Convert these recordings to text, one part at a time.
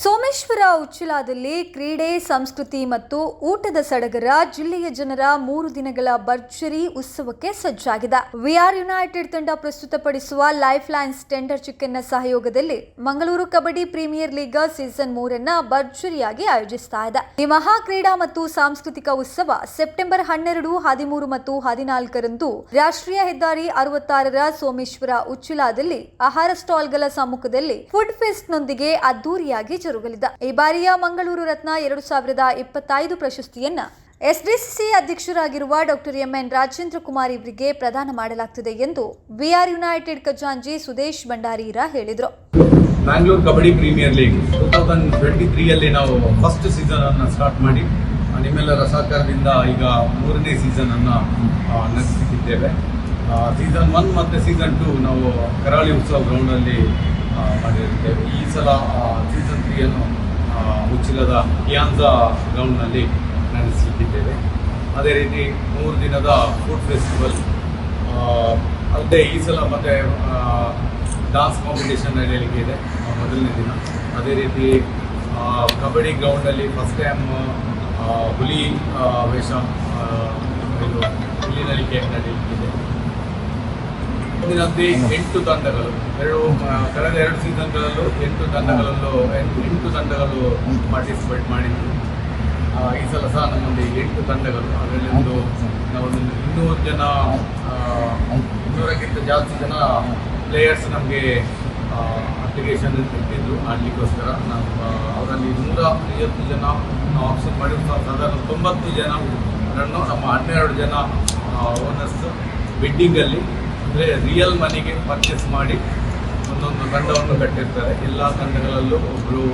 ಸೋಮೇಶ್ವರ ಉಚ್ಚಿಲಾದಲ್ಲಿ ಕ್ರೀಡೆ, ಸಂಸ್ಕೃತಿ ಮತ್ತು ಊಟದ ಸಡಗರ ಜಿಲ್ಲೆಯ ಜನರ ಮೂರು ದಿನಗಳ ಭರ್ಜರಿ ಉತ್ಸವಕ್ಕೆ ಸಜ್ಜಾಗಿದೆ. ವಿಆರ್ ಯುನೈಟೆಡ್ ತಂಡ ಪ್ರಸ್ತುತಪಡಿಸುವ ಲೈಫ್ ಲೈನ್ಸ್ ಟೆಂಡರ್ ಚಿಕನ್ನ ಸಹಯೋಗದಲ್ಲಿ Mangaluru kabaddi premier league season ಮೂರನ್ನ ಭರ್ಜರಿಯಾಗಿ ಆಯೋಜಿಸ್ತಾ ಇದೆ. ಈ ಮಹಾ ಕ್ರೀಡಾ ಮತ್ತು ಸಾಂಸ್ಕೃತಿಕ ಉತ್ಸವ ಸೆಪ್ಟೆಂಬರ್ ಹನ್ನೆರಡು, ಹದಿಮೂರು ಮತ್ತು ಹದಿನಾಲ್ಕರಂದು ರಾಷ್ಟ್ರೀಯ ಹೆದ್ದಾರಿ ಅರವತ್ತಾರರ ಸೋಮೇಶ್ವರ ಉಚ್ಚಿಲಾದಲ್ಲಿ ಆಹಾರ ಸ್ಟಾಲ್ಗಳ ಸಮ್ಮುಖದಲ್ಲಿ ಫುಡ್ ಫೆಸ್ಟ್ ನೊಂದಿಗೆ ಅದ್ದೂರಿಯಾಗಿ ಜರುಗಲಿದೆ ಈ ಬಾರಿಯ ಮಂಗಳೂರು ರತ್ನ ಎರಡು ಸಾವಿರದ ಇಪ್ಪತ್ತೈದು ಪ್ರಶಸ್ತಿಯನ್ನ ಎಸ್ಡಿಸಿಸಿ ಅಧ್ಯಕ್ಷರಾಗಿರುವ ಡಾಕ್ಟರ್ ಎಂಎನ್ ರಾಜೇಂದ್ರ ಕುಮಾರ್ ಇವರಿಗೆ ಪ್ರದಾನ ಮಾಡಲಾಗುತ್ತದೆ ಎಂದು ವಿಆರ್ ಯುನೈಟೆಡ್ ಖಜಾಂಜಿ ಸುದೇಶ್ ಭಂಡಾರೀರ ಹೇಳಿದರು. Bangalore kabaddi premier league two thousand twenty ತ್ರೀಯಲ್ಲಿ ನಾವು ಫಸ್ಟ್ ಸೀಸನ್ ಅನ್ನು ಸ್ಟಾರ್ಟ್ ಮಾಡಿ ನಿಮ್ಮೆಲ್ಲರ ಸಹಕಾರದಿಂದ ಈಗ ಮೂರನೇ ಸೀಸನ್ ಅನ್ನು ನಡೆಸುತ್ತಿದ್ದೇವೆ ಸೀಸನ್ ಒನ್ ಮತ್ತು ಸೀಸನ್ ಟು ನಾವು ಕರಾವಳಿ ಉತ್ಸವ ಗ್ರೌಂಡಲ್ಲಿ ಮಾಡಿರುತ್ತೇವೆ ಈ ಸಲ ಸೀಸನ್ ತ್ರೀಯನ್ನು ಉಚ್ಚಿಲದ ಕಿಯಾನ್ಸಾ ಗ್ರೌಂಡ್ನಲ್ಲಿ ನಡೆಸಿದ್ದೇವೆ ಅದೇ ರೀತಿ ಮೂರು ದಿನದ ಫುಡ್ ಫೆಸ್ಟಿವಲ್ ಅಲ್ಲದೆ ಈ ಸಲ ಮತ್ತೆ ಡಾನ್ಸ್ ಕಾಂಪಿಟೇಷನ್ ನಡೆಯಲಿಕ್ಕೆ ಇದೆ ಮೊದಲನೇ ದಿನ. ಅದೇ ರೀತಿ ಕಬಡ್ಡಿ ಗ್ರೌಂಡಲ್ಲಿ ಫಸ್ಟ್ ಟೈಮ್ ಹುಲಿ ವೇಷ ಇದು ಹುಲಿ ನಡಿಕೆ ನಡೆಯಲಿಕ್ಕಿದೆ. ಮುಂದಿನಂತೆ ಎಂಟು ತಂಡಗಳು ಎರಡು ಕಳೆದ ಎರಡು ಸೀಸನ್ಗಳಲ್ಲೂ ಎಂಟು ತಂಡಗಳಲ್ಲೂ ಎಂಟು ತಂಡಗಳು ಪಾರ್ಟಿಸಿಪೇಟ್ ಮಾಡಿದ್ದು ಆ, ಈ ಸಲ ಸಹ ನಮ್ಮಲ್ಲಿ ಎಂಟು ತಂಡಗಳು. ಅದರಲ್ಲಿ ಒಂದು ನಾವೊಂದು ಇನ್ನೂರು ಜನ ಇನ್ನೂರಕ್ಕಿಂತ ಜಾಸ್ತಿ ಜನ ಪ್ಲೇಯರ್ಸ್ ನಮಗೆ ಅಪ್ಲಿಕೇಶನ್ ಕೊಟ್ಟಿದ್ದರು ಆಡಲಿಕ್ಕೋಸ್ಕರ. ಆ, ಅವರಲ್ಲಿ ನೂರ ಐವತ್ತು ಜನ ಆಪ್ಷನ್ ಮಾಡಿ ಸಾಧಾರಣ ತೊಂಬತ್ತು ಜನ ಅದನ್ನು ನಮ್ಮ ಹನ್ನೆರಡು ಜನ ಓನರ್ಸ್ ಬಿಡ್ಡಿಂಗಲ್ಲಿ ಅಂದರೆ ರಿಯಲ್ ಮನಿಗೆ ಪರ್ಚೇಸ್ ಮಾಡಿ ಒಂದೊಂದು ತಂಡವನ್ನು ಕಟ್ಟಿರ್ತಾರೆ. ಎಲ್ಲ ತಂಡಗಳಲ್ಲೂ ಒಬ್ಬರು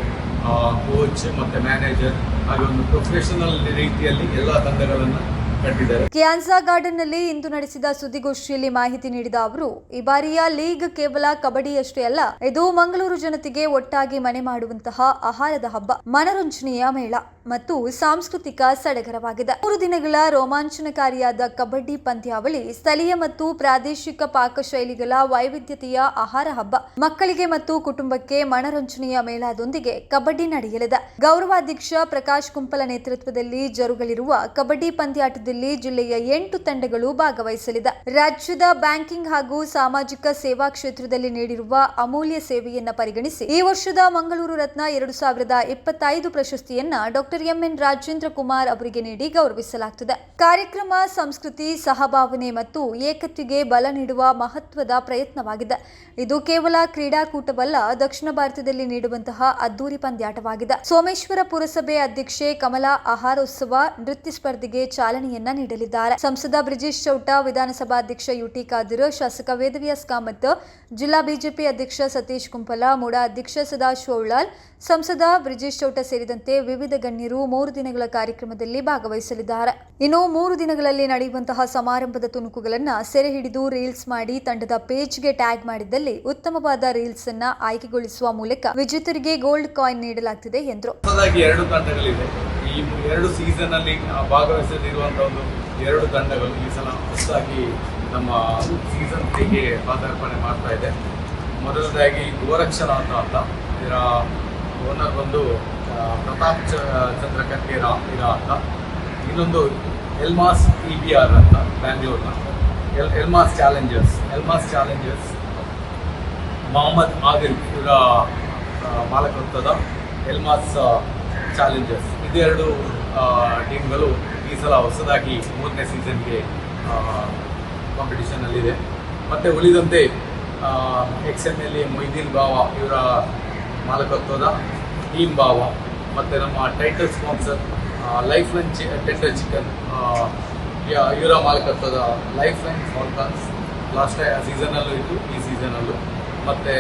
ಕೋಚ್ ಮತ್ತು ಮ್ಯಾನೇಜರ್ ಹಾಗೆ ಒಂದು ಪ್ರೊಫೆಷನಲ್ ರೀತಿಯಲ್ಲಿ ಎಲ್ಲ ತಂಡಗಳನ್ನು ಕ್ಯಾನ್ಸಾ ಗಾರ್ಡನ್ನಲ್ಲಿ ಇಂದು ನಡೆಸಿದ ಸುದ್ದಿಗೋಷ್ಠಿಯಲ್ಲಿ ಮಾಹಿತಿ ನೀಡಿದ ಅವರು, ಈ ಬಾರಿಯ ಲೀಗ್ ಕೇವಲ ಕಬಡ್ಡಿಯಷ್ಟೇ ಅಲ್ಲ, ಇದು ಮಂಗಳೂರು ಜನತೆಗೆ ಒಟ್ಟಾಗಿ ಮನೆ ಮಾಡುವಂತಹ ಆಹಾರದ ಹಬ್ಬ, ಮನರಂಜನೆಯ ಮೇಳ ಮತ್ತು ಸಾಂಸ್ಕೃತಿಕ ಸಡಗರವಾಗಿದೆ. ಮೂರು ದಿನಗಳ ರೋಮಾಂಚನಕಾರಿಯಾದ ಕಬಡ್ಡಿ ಪಂದ್ಯಾವಳಿ ಸ್ಥಳೀಯ ಮತ್ತು ಪ್ರಾದೇಶಿಕ ಪಾಕಶೈಲಿಗಳ ವೈವಿಧ್ಯತೆಯ ಆಹಾರ ಹಬ್ಬ, ಮಕ್ಕಳಿಗೆ ಮತ್ತು ಕುಟುಂಬಕ್ಕೆ ಮನರಂಜನೆಯ ಮೇಳದೊಂದಿಗೆ ಕಬಡ್ಡಿ ನಡೆಯಲಿದೆ. ಗೌರವಾಧ್ಯಕ್ಷ ಪ್ರಕಾಶ್ ಕುಂಪಲ ನೇತೃತ್ವದಲ್ಲಿ ಜರುಗಲಿರುವ ಕಬಡ್ಡಿ ಪಂದ್ಯಾಟದಲ್ಲಿ ಜಿಲ್ಲೆಯ ಎಂಟು ತಂಡಗಳು ಭಾಗವಹಿಸಲಿದೆ. ರಾಜ್ಯದ ಬ್ಯಾಂಕಿಂಗ್ ಹಾಗೂ ಸಾಮಾಜಿಕ ಸೇವಾ ಕ್ಷೇತ್ರದಲ್ಲಿ ನೀಡಿರುವ ಅಮೂಲ್ಯ ಸೇವೆಯನ್ನ ಪರಿಗಣಿಸಿ ಈ ವರ್ಷದ ಮಂಗಳೂರು ರತ್ನ ಎರಡು ಸಾವಿರದ ಇಪ್ಪತ್ತೈದು ಪ್ರಶಸ್ತಿಯನ್ನ ಡಾಕ್ಟರ್ ಎಂಎನ್ ರಾಜೇಂದ್ರ ಕುಮಾರ್ ಅವರಿಗೆ ನೀಡಿ ಗೌರವಿಸಲಾಗುತ್ತದೆ ಕಾರ್ಯಕ್ರಮ ಸಂಸ್ಕೃತಿ, ಸಹಭಾವನೆ ಮತ್ತು ಏಕತೆಗೆ ಬಲ ನೀಡುವ ಮಹತ್ವದ ಪ್ರಯತ್ನವಾಗಿದೆ. ಇದು ಕೇವಲ ಕ್ರೀಡಾಕೂಟವಲ್ಲ, ದಕ್ಷಿಣ ಭಾರತದಲ್ಲಿ ನೀಡುವಂತಹ ಅದ್ದೂರಿ ಪಂದ್ಯಾಟವಾಗಿದೆ. ಸೋಮೇಶ್ವರ ಪುರಸಭೆ ಅಧ್ಯಕ್ಷೆ ಕಮಲಾ ಆಹಾರೋತ್ಸವ, ನೃತ್ಯ ಸ್ಪರ್ಧೆಗೆ ಚಾಲನೆಯನ್ನ ನೀಡಲಿದ್ದಾರೆ. ಸಂಸದ ಬ್ರಿಜೇಶ್ ಚೌಟ, ವಿಧಾನಸಭಾಧ್ಯಕ್ಷ ಯುಟಿ ಖಾದರ್ ಶಾಸಕ ವೇದವ್ಯಾಸ್ ಕಾಮತ್, ಜಿಲ್ಲಾ ಬಿಜೆಪಿ ಅಧ್ಯಕ್ಷ ಸತೀಶ್ ಕುಂಪಲ, ಮೂಡಾ ಅಧ್ಯಕ್ಷ ಸದಾಶಿವ ಉಳ್ಳಾಲ್ ಸಂಸದ ಬ್ರಿಜೇಶ್ ಚೌಟ ಸೇರಿದಂತೆ ವಿವಿಧ ಗಣ್ಯರು ಮೂರು ದಿನಗಳ ಕಾರ್ಯಕ್ರಮದಲ್ಲಿ ಭಾಗವಹಿಸಲಿದ್ದಾರೆ. ಇನ್ನು ಮೂರು ದಿನಗಳಲ್ಲಿ ನಡೆಯುವಂತಹ ಸಮಾರಂಭದ ತುಣುಕುಗಳನ್ನ ಸೆರೆ ಹಿಡಿದು ರೀಲ್ಸ್ ಮಾಡಿ ತಂಡದ ಪೇಜ್ಗೆ ಟ್ಯಾಗ್ ಮಾಡಿದ್ದಲ್ಲಿ ಉತ್ತಮವಾದ ರೀಲ್ಸ್ ಅನ್ನ ಆಯ್ಕೆಗೊಳಿಸುವ ಮೂಲಕ ವಿಜೇತರಿಗೆ ಗೋಲ್ಡ್ ಕಾಯಿನ್ ನೀಡಲಾಗ್ತಿದೆ ಎಂದರು. ಈ ಎರಡು ಸೀಸನ್ ಅಲ್ಲಿ ಆ, ಒಂದು ಎರಡು ತಂಡಗಳು ಈ ಸಲ ಹೊಸದಾಗಿ ನಮ್ಮ ಸೀಸನ್ ತ್ರೀಗೆ ಪಾದಾರ್ಪಣೆ ಮಾಡ್ತಾ ಇದೆ. ಮೊದಲನೇದಾಗಿ ಗೋರಕ್ಷಣ ಅಂತ ಅಂತ. ಇದರ ಓನರ್ ಬಂದು ಪ್ರತಾಪ್ ಚಂದ್ರ ಕಕ್ಕೇರ ಇರ ಅಂತ. ಇನ್ನೊಂದು ಎಲ್ಮಾಸ್ ಇ ಬಿ ಆರ್ ಅಂತ ಬ್ಯಾಂಗ್ಳೂರ್ನ. L Almas challengers Almas challengers Mohammed Adil ಇವರ ಮಾಲಕತ್ವದ ಎಲ್ಮಾಸ್ ಚಾಲೆಂಜರ್ಸ್. ಇದೆರಡು ಟೀಮ್ಗಳು ಈ ಸಲ ಹೊಸದಾಗಿ ಮೂರನೇ ಸೀಸನ್ಗೆ ಕಾಂಪಿಟಿಷನಲ್ಲಿದೆ ಮತ್ತು ಉಳಿದಂತೆ X M L A Moideen Bava ಇವರ ಮಾಲಕತ್ವದ ಟೀಮ್ ಬಾವ ಮತ್ತು ನಮ್ಮ ಟೈಟಲ್ ಸ್ಪಾನ್ಸರ್ ಲೈಫ್ ಲೈನ್ ಚಿ ಟೆಂಡರ್ ಚಿಕನ್ ಇವರ ಮಾಲಕತ್ವದ ಲೈಫ್ ಲೈನ್ ಫಾಲ್ಕಾನ್ಸ್ ಲಾಸ್ಟ್ ಸೀಸನಲ್ಲೂ ಇತ್ತು, ಈ ಸೀಸನಲ್ಲೂ ಮತ್ತು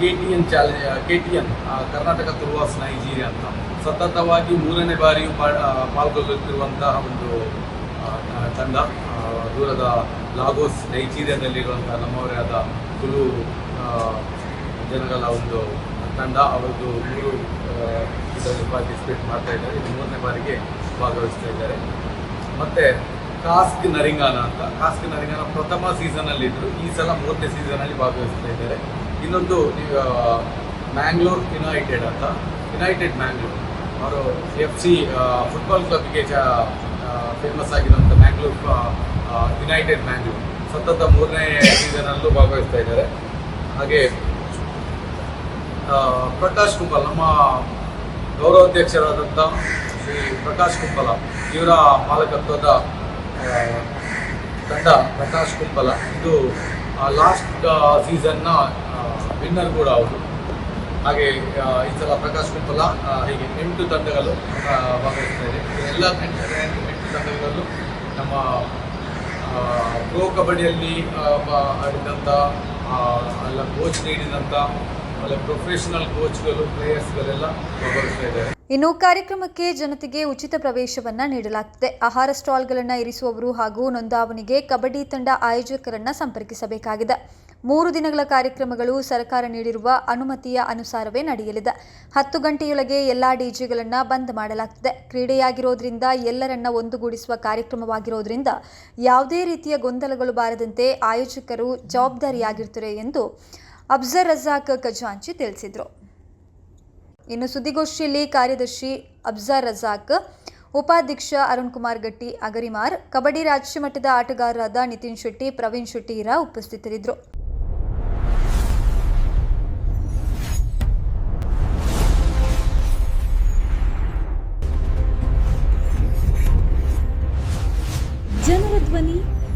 K T N challenge K T N Karnataka ತುರ್ವಾಸ್ Nigeria ಅಂತ ಸತತವಾಗಿ ಮೂರನೇ ಬಾರಿಯೂ ಪಾಲ್ಗೊಳ್ಳುತ್ತಿರುವಂತಹ ಒಂದು ತಂಡ ದೂರದ ಲಾಗೋಸ್ ನೈಜೀರಿಯಾದಲ್ಲಿರುವಂತಹ ನಮ್ಮವರೇ ಆದ ತುಳು ಜನಗಳ ಒಂದು ತಂಡ. ಅವರದ್ದು ಮೂರು ಇದರಲ್ಲಿ ಪಾರ್ಟಿಸಿಪೇಟ್ ಮಾಡ್ತಾ ಇದ್ದಾರೆ. ಇದು ಮೂರನೇ ಬಾರಿಗೆ ಭಾಗವಹಿಸ್ತಾ ಇದ್ದಾರೆ. ಮತ್ತೆ ಕಾಸ್ಕ್ ನರಿಂಗಾನ ಅಂತ. ಕಾಸ್ಕ್ ನರಿಂಗಾನ ಪ್ರಥಮ ಸೀಸನಲ್ಲಿ ಇದ್ರು ಈ ಸಲ ಮೂರನೇ ಸೀಸನಲ್ಲಿ ಭಾಗವಹಿಸ್ತಾ ಇದ್ದಾರೆ. ಇನ್ನೊಂದು ಮ್ಯಾಂಗ್ಳೂರ್ ಯುನೈಟೆಡ್ ಅಂತ. United Mangalore. ಅವರು ಎಫ್ ಸಿ ಫುಟ್ಬಾಲ್ ಕ್ಲಬ್ಗೆ ಫೇಮಸ್ ಆಗಿರುವಂಥ ಮ್ಯಾಂಗ್ಳೂರ್ ಯುನೈಟೆಡ್ ಮ್ಯಾಂಗ್ಳೂರ್ ಸತತ ಮೂರನೇ ಸೀಸನಲ್ಲೂ ಭಾಗವಹಿಸ್ತಾ ಇದ್ದಾರೆ. ಹಾಗೆ ಪ್ರಕಾಶ್ ಕುಂಬಲ್, ನಮ್ಮ ಗೌರವಾಧ್ಯಕ್ಷರಾದಂಥ ಶ್ರೀ ಪ್ರಕಾಶ್ ಕುಂಬಲ, ಇವರ ಮಾಲಕತ್ವದ ತಂಡ ಪ್ರಕಾಶ್ ಕುಂಬಲ. ಇದು ಲಾಸ್ಟ್ ಸೀಸನ್ನ ವಿನ್ನರ್ ಕೂಡ ಅವರು. ಹಾಗೆ ಈ ಸಲ ಪ್ರಕಾಶ್ ಮಿತ್ತಲ ಹೀಗೆ ಎಂಟು ತಂಡಗಳು ಭಾಗವಹಿಸ್ತಾ ಎಲ್ಲ ಎಂಟು ತಂಡಗಳಲ್ಲೂ ನಮ್ಮ ಪ್ರೋ ಕಬಡ್ಡಿಯಲ್ಲಿ ಆಡಿದಂಥ ಅಲ್ಲ ಕೋಚ್ ನೀಡಿದಂಥ ಆಮೇಲೆ ಪ್ರೊಫೆಷನಲ್ ಕೋಚ್ಗಳು ಪ್ಲೇಯರ್ಸ್ಗಳೆಲ್ಲ ಭಾಗವಹಿಸ್ತಾ ಇದ್ದಾರೆ. ಇನ್ನು ಕಾರ್ಯಕ್ರಮಕ್ಕೆ ಜನತೆಗೆ ಉಚಿತ ಪ್ರವೇಶವನ್ನ ನೀಡಲಾಗುತ್ತದೆ ಆಹಾರ ಸ್ಟಾಲ್ಗಳನ್ನ ಇರಿಸುವವರು ಹಾಗೂ ನೋಂದಾವಣಿಗೆ ಕಬಡ್ಡಿ ತಂಡ ಆಯೋಜಕರನ್ನ ಸಂಪರ್ಕಿಸಬೇಕಾಗಿದೆ. ಮೂರು ದಿನಗಳ ಕಾರ್ಯಕ್ರಮಗಳು ಸರ್ಕಾರ ನೀಡಿರುವ ಅನುಮತಿಯ ಅನುಸಾರವೇ ನಡೆಯಲಿದೆ. ಹತ್ತು ಗಂಟೆಯೊಳಗೆ ಎಲ್ಲಾ ಡಿಜೆಗಳನ್ನು ಬಂದ್ ಮಾಡಲಾಗ್ತಿದೆ. ಕ್ರೀಡೆಯಾಗಿರೋದ್ರಿಂದ ಎಲ್ಲರನ್ನ ಒಂದುಗೂಡಿಸುವ ಕಾರ್ಯಕ್ರಮವಾಗಿರೋದ್ರಿಂದ ಯಾವುದೇ ರೀತಿಯ ಗೊಂದಲಗಳು ಬಾರದಂತೆ ಆಯೋಜಕರು ಜವಾಬ್ದಾರಿಯಾಗಿರ್ತಾರೆ ಎಂದು ಅಬ್ಜರ್ ರಜಾಕ್ ಖಜಾಂಚಿ ತಿಳಿಸಿದರು. ಇನ್ನು ಸುದ್ದಿಗೋಷ್ಠಿಯಲ್ಲಿ ಕಾರ್ಯದರ್ಶಿ ಅಬ್ಜಾರ್ ರಜಾಕ್, ಉಪಾಧ್ಯಕ್ಷ ಅರುಣ್ ಕುಮಾರ್ ಗಟ್ಟಿ, ಅಗರಿಮಾರ್, ಕಬಡ್ಡಿ ರಾಜ್ಯ ಮಟ್ಟದ ಆಟಗಾರರಾದ ನಿತಿನ್ ಶೆಟ್ಟಿ, ಪ್ರವೀಣ್ ಶೆಟ್ಟಿ ಶೆಟ್ಟಿರ ಉಪಸ್ಥಿತರಿದ್ದರು.